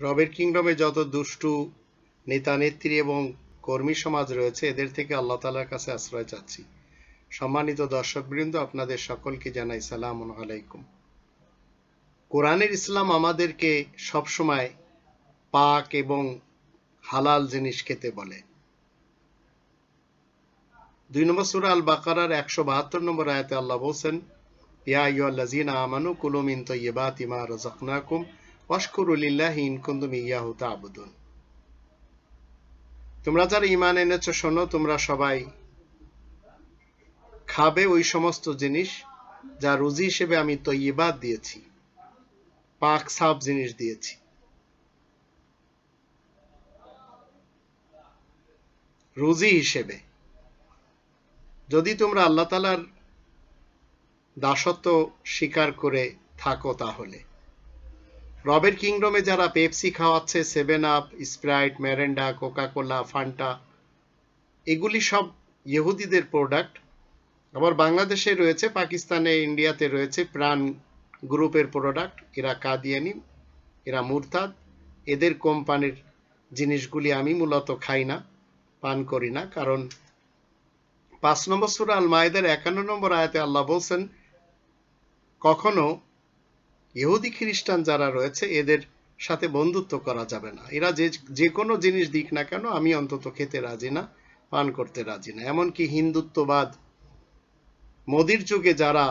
রবের কিংডমে যত দুষ্টু নেতা নেত্রী এবং কর্মী সমাজ রয়েছে, এদের থেকে আল্লাহ তালার কাছে আশ্রয় চাচ্ছি। সম্মানিত দর্শকবৃন্দ, আপনাদের সকলকে জানাই সালাম আলাইকুম। কোরআনের ইসলাম আমাদেরকে সবসময় পাক এবং হালাল জিনিস খেতে বলে। দুই নম্বর সুরা আল বাকারার একশো বাহাত্তর নম্বর আয়াতে আল্লাহ বলছেন, ইয়া আইয়ুহাল্লাযীনা আমানু কুলু মিন তাইয়্যিবাতি মা তোমরা যারা ঈমান এনেছো, শোনো, তোমরা সবাই খাবে ওই সমস্ত জিনিস যা রুজি হিসেবে আমি তৈয়বাদ দিয়েছি, পাক সাফ জিনিস দিয়েছি। রুজি হিসেবে। যদি তোমরা আল্লাহ তালার দাসত্ব স্বীকার করে থাকো তাহলে। রবের কিংডমে যারা পেপসি খাওয়াচ্ছে seven up Sprite Mirinda Coca Cola Fanta এগুলি সব ইহুদিদের প্রোডাক্ট আবার বাংলাদেশে রয়েছে, পাকিস্তানে ইন্ডিয়াতে রয়েছে প্রাণ গ্রুপের প্রোডাক্ট এরা কাদিয়ানি, এরা মুরতাদ। এদের কোম্পানির জিনিসগুলি আমি মূলত খাই না, পান করি না। কারণ পাঁচ নম্বর সুরা আল মায়েদের একান্ন নম্বর আয়াতে আল্লাহ বলছেন, কখনো ইহুদি খ্রিস্টান যারা রয়েছে, এদের সাথে বন্ধুত্ব করা যাবে না। এরা যে যে কোনো জিনিস দিক না কেন, আমি অন্তত খেতে রাজি না, পান করতে রাজি না। এমনকি হিন্দুত্ববাদ, মোদির যুগে যারা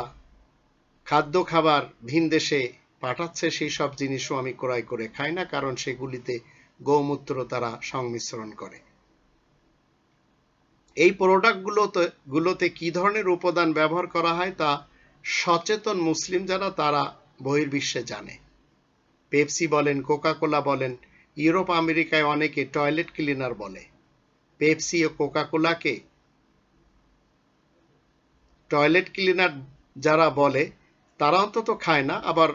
খাদ্য খাবার ভিন দেশে পাঠাচ্ছে, সেই সব জিনিসও আমি ক্রয় করে খাই না, কারণ সেগুলিতে গৌমূত্র তারা সংমিশ্রণ করে। এই প্রোডাক্টগুলোতে, গুলোতে কি ধরনের উপাদান ব্যবহার করা হয় তা সচেতন মুসলিম যারা, তারা বহির্বিশ্বে জানে। পেপসি বলেন কোকা কোলা বলেন, ইউরোপ, আমেরিকায় অনেকে টয়লেট ক্লিনার বলে। পেপসি ও কোকা কোলাকে টয়লেট ক্লিনার যারা বলে, তারা অন্তত খায় না, আবার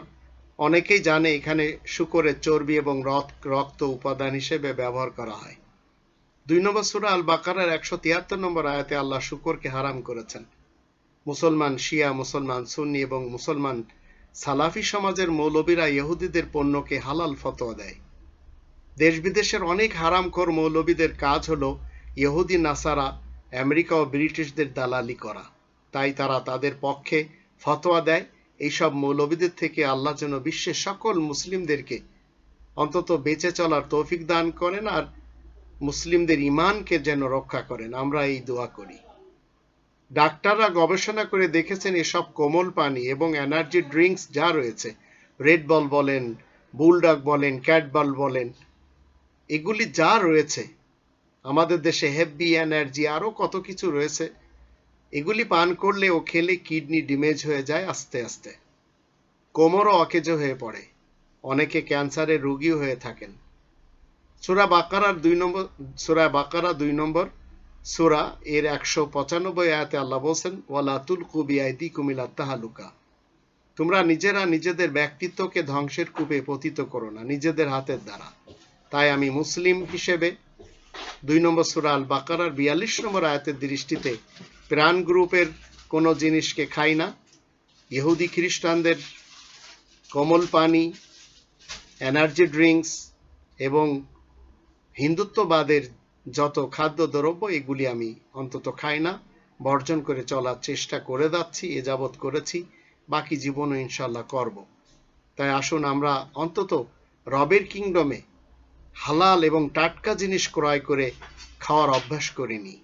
অনেকেই জানে এখানে শুকরের চর্বি এবং রক্ত উপাদান হিসেবে ব্যবহার করা হয়। দুই নম্বর সুরা আল বাকারার একশো তিয়াত্তর নম্বর আয়াতে আল্লাহ শুকরকে হারাম করেছেন। মুসলমান শিয়া, মুসলমান সুন্নি এবং মুসলমান সালাফি সমাজের মৌলবীরা ইহুদিদের পণ্যকে হালাল ফতোয়া দেয়। দেশ বিদেশের অনেক হারামখোর মৌলবীদের কাজ হলো ইহুদি, নাসারা, আমেরিকা ও ব্রিটিশদের দালালি করা। তাই তারা তাদের পক্ষে ফতোয়া দেয়। এইসব মৌলবীদের থেকে আল্লাহ যেন বিশ্বের সকল মুসলিমদেরকে অন্তত বেঁচে চলার তৌফিক দান করেন আর মুসলিমদের ইমানকে যেন রক্ষা করেন। আমরা এই দোয়া করি। ডাক্তাররা গবেষণা করে দেখেছেন এসব কোমল পানি এবং এনার্জি ড্রিঙ্কস যা রয়েছে। রেড বল বলেন, বুলডগ বলেন ক্যাটবল বলেন, এগুলি যা রয়েছে। আমাদের দেশে হেভি এনার্জি, আরও কত কিছু রয়েছে। এগুলি পান করলে ও খেলে কিডনি ডিমেজ হয়ে যায় আস্তে আস্তে। কোমরও অকেজ হয়ে পড়ে। অনেকে ক্যান্সারের রোগীও হয়ে থাকেন। সুরা বাকারার দুই নম্বর সুরা বাকারা দুই নম্বর সুরা, এর একশো পঁচানব্বই আয়াতে আল্লাহ বলছেন ওয়ালাতুল কুবি আইদি কুমিলা তাহালুকা তোমরা নিজেরা নিজেদের ব্যক্তিত্বকে ধ্বংসের কূপে পতিত করো না, নিজেদের হাতের দ্বারা। তাই আমি মুসলিম হিসেবে দুই নম্বর সুরা আল বাকারার বিয়াল্লিশ নম্বর আয়াতের দৃষ্টিতে প্রাণ গ্রুপের কোনো জিনিসকে খাই না। ইহুদি খ্রিস্টানদের কমল পানি, এনার্জি ড্রিঙ্কস এবং হিন্দুত্ববাদের যত খাদ্য দ্রব্য এগুলি আমি অন্তত খাই না, বর্জন করে চলার চেষ্টা করে যাচ্ছি, এ যাবৎ করেছি, বাকি জীবনও ইনশাল্লাহ করব। তাই আসুন আমরা অন্তত রবের কিংডমে হালাল এবং টাটকা জিনিস ক্রয় করে খাওয়ার অভ্যাস করিনি